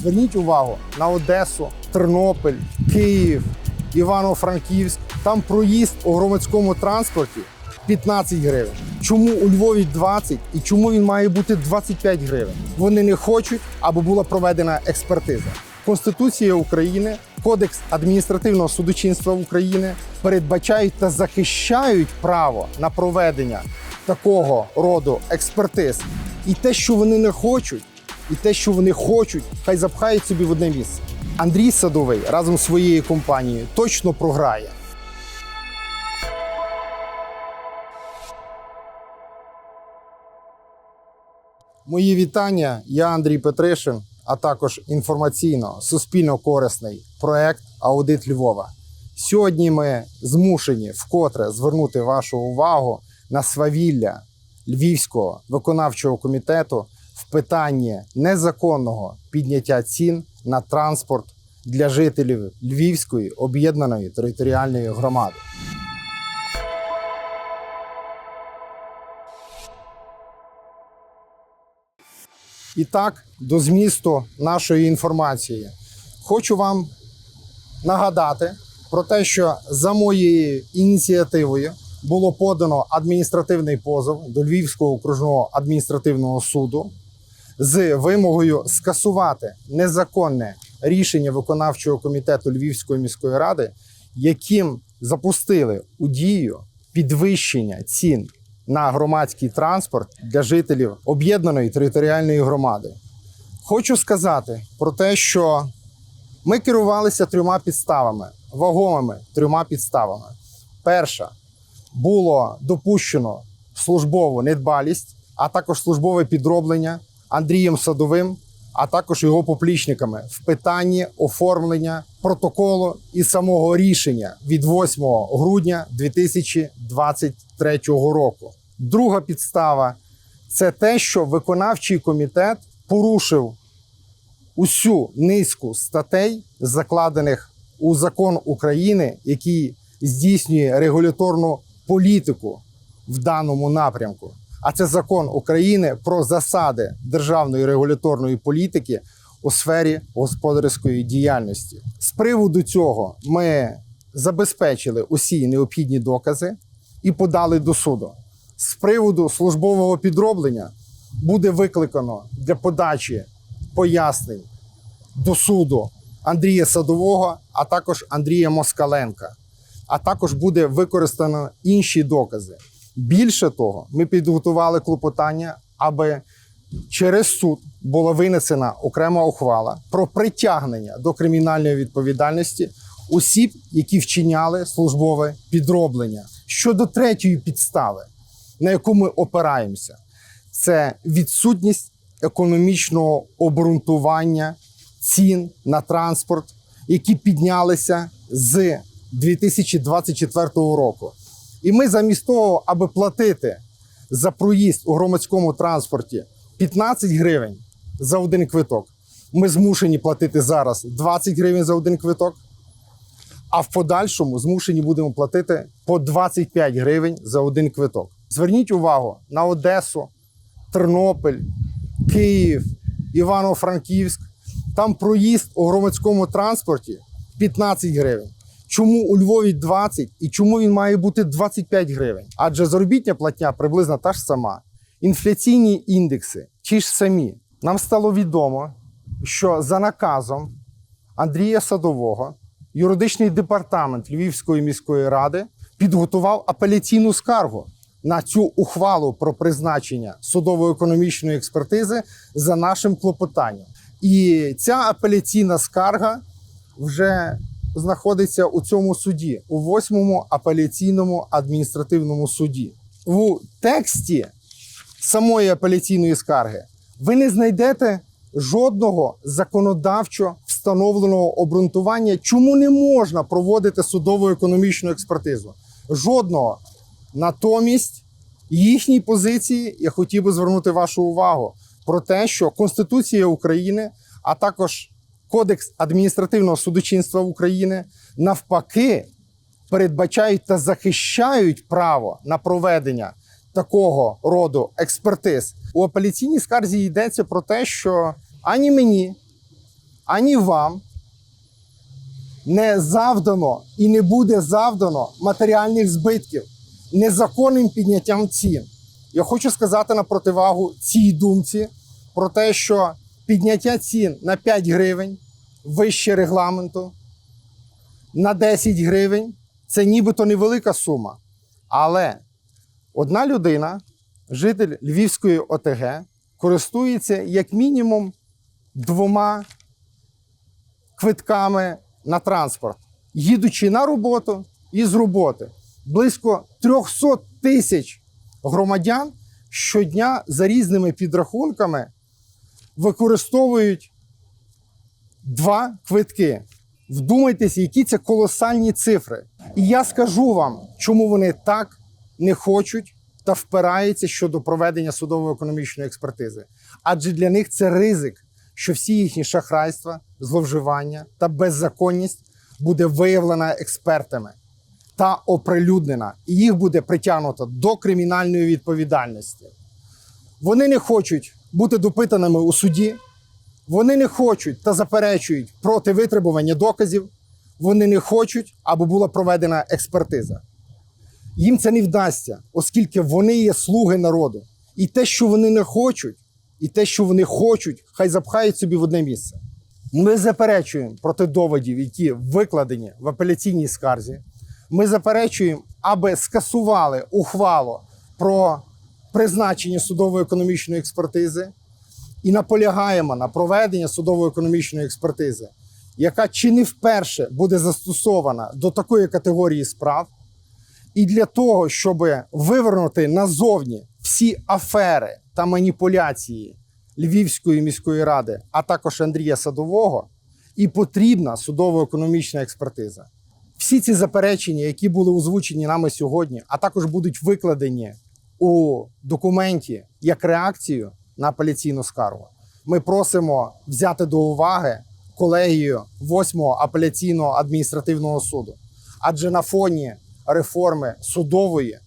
Зверніть увагу на Одесу, Тернопіль, Київ, Івано-Франківськ. Там проїзд у громадському транспорті 15 гривень. Чому у Львові 20 і чому він має бути 25 гривень? Вони не хочуть, аби була проведена експертиза. Конституція України, Кодекс адміністративного судочинства України передбачають та захищають право на проведення такого роду експертиз. І те, що вони не хочуть, і те, що вони хочуть, хай запхають собі в одне місце. Андрій Садовий разом з своєю компанією точно програє. Мої вітання. Я Андрій Петришин, а також інформаційно суспільно корисний проект Аудит Львова. Сьогодні ми змушені вкотре звернути вашу увагу на свавілля Львівського виконавчого комітету в питанні незаконного підняття цін на транспорт для жителів Львівської об'єднаної територіальної громади. І так, до змісту нашої інформації. Хочу вам нагадати про те, що за моєю ініціативою було подано адміністративний позов до Львівського окружного адміністративного суду з вимогою скасувати незаконне рішення виконавчого комітету Львівської міської ради, яким запустили у дію підвищення цін на громадський транспорт для жителів об'єднаної територіальної громади. Хочу сказати про те, що ми керувалися трьома підставами, вагомими трьома підставами. Перша було допущено службову недбалість, а також службове підроблення Андрієм Садовим, а також його поплічниками в питанні оформлення протоколу і самого рішення від 8 грудня 2023 року. Друга підстава це те, що виконавчий комітет порушив усю низку статей, закладених у закон України, який здійснює регуляторну політику в даному напрямку. А це закон України про засади державної регуляторної політики у сфері господарської діяльності. З приводу цього ми забезпечили усі необхідні докази і подали до суду. З приводу службового підроблення буде викликано для подачі пояснень до суду Андрія Садового, а також Андрія Москаленка. А також буде використано інші докази. Більше того, ми підготували клопотання, аби через суд була винесена окрема ухвала про притягнення до кримінальної відповідальності осіб, які вчиняли службове підроблення. Щодо третьої підстави, на яку ми опираємося, це відсутність економічного обґрунтування цін на транспорт, які піднялися з 2024 року. І ми замість того, аби платити за проїзд у громадському транспорті 15 гривень за один квиток, ми змушені платити зараз 20 гривень за один квиток, а в подальшому змушені будемо платити по 25 гривень за один квиток. Зверніть увагу на Одесу, Тернопіль, Київ, Івано-Франківськ. Там проїзд у громадському транспорті 15 гривень. Чому у Львові 20 і чому він має бути 25 гривень? Адже заробітня платня приблизно та ж сама. Інфляційні індекси ті ж самі. Нам стало відомо, що за наказом Андрія Садового юридичний департамент Львівської міської ради підготував апеляційну скаргу на цю ухвалу про призначення судово-економічної експертизи за нашим клопотанням. І ця апеляційна скарга вже знаходиться у цьому суді, у восьмому апеляційному адміністративному суді. У тексті самої апеляційної скарги ви не знайдете жодного законодавчо встановленого обґрунтування, чому не можна проводити судову економічну експертизу. Жодного. Натомість їхній позиції я хотів би звернути вашу увагу про те, що Конституція України, а також Кодекс адміністративного судочинства України навпаки передбачають та захищають право на проведення такого роду експертиз. У апеляційній скарзі йдеться про те, що ані мені, ані вам не завдано і не буде завдано матеріальних збитків незаконним підняттям цін. Я хочу сказати на противагу цій думці про те, що підняття цін на 5 гривень вище регламенту, на 10 гривень це нібито невелика сума. Але одна людина, житель Львівської ОТГ, користується як мінімум двома квитками на транспорт, їдучи на роботу і з роботи. Близько 300 тисяч громадян щодня за різними підрахунками використовують два квитки. Вдумайтесь, які це колосальні цифри. І я скажу вам, чому вони так не хочуть та впираються щодо проведення судово-економічної експертизи. Адже для них це ризик, що всі їхні шахрайства, зловживання та беззаконність буде виявлена експертами та оприлюднена, і їх буде притягнуто до кримінальної відповідальності. Вони не хочуть бути допитаними у суді, вони не хочуть та заперечують проти витребування доказів. Вони не хочуть, аби була проведена експертиза. Їм це не вдасться, оскільки вони є слуги народу. І те, що вони не хочуть, і те, що вони хочуть, хай запхають собі в одне місце. Ми заперечуємо проти доводів, які викладені в апеляційній скарзі. Ми заперечуємо, аби скасували ухвалу про призначення судово-економічної експертизи і наполягаємо на проведення судово-економічної експертизи, яка чи не вперше буде застосована до такої категорії справ. І для того, щоб вивернути назовні всі афери та маніпуляції Львівської міської ради, а також Андрія Садового, і потрібна судово-економічна експертиза. Всі ці заперечення, які були озвучені нами сьогодні, а також будуть викладені у документі як реакцію на апеляційну скаргу. Ми просимо взяти до уваги колегію 8-го апеляційного адміністративного суду. Адже на фоні реформи судової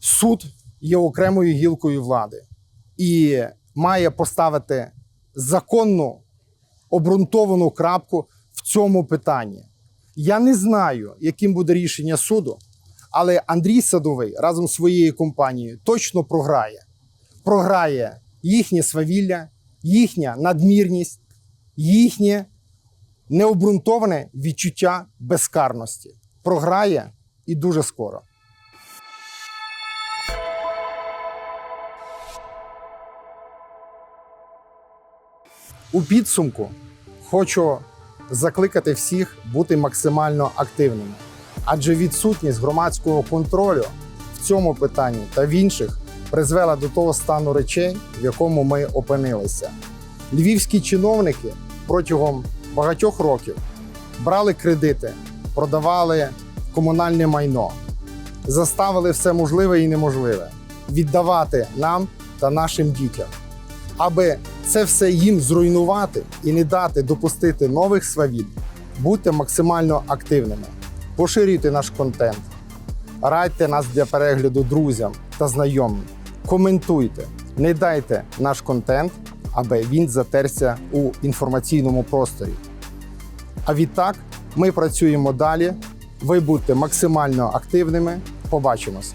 суд є окремою гілкою влади і має поставити законну обґрунтовану крапку в цьому питанні. Я не знаю, яким буде рішення суду, але Андрій Садовий разом з своєю компанією точно програє. Програє їхнє свавілля, їхня надмірність, їхнє необґрунтоване відчуття безкарності. Програє і дуже скоро. У підсумку хочу закликати всіх бути максимально активними, адже відсутність громадського контролю в цьому питанні та в інших призвела до того стану речей, в якому ми опинилися. Львівські чиновники протягом багатьох років брали кредити, продавали комунальне майно, заставили все можливе і неможливе віддавати нам та нашим дітям. Аби це все їм зруйнувати і не дати допустити нових свавіль, будьте максимально активними, поширюйте наш контент, радьте нас для перегляду друзям та знайомим, коментуйте, не дайте наш контент, аби він затерся у інформаційному просторі. А відтак ми працюємо далі. Ви будьте максимально активними. Побачимося.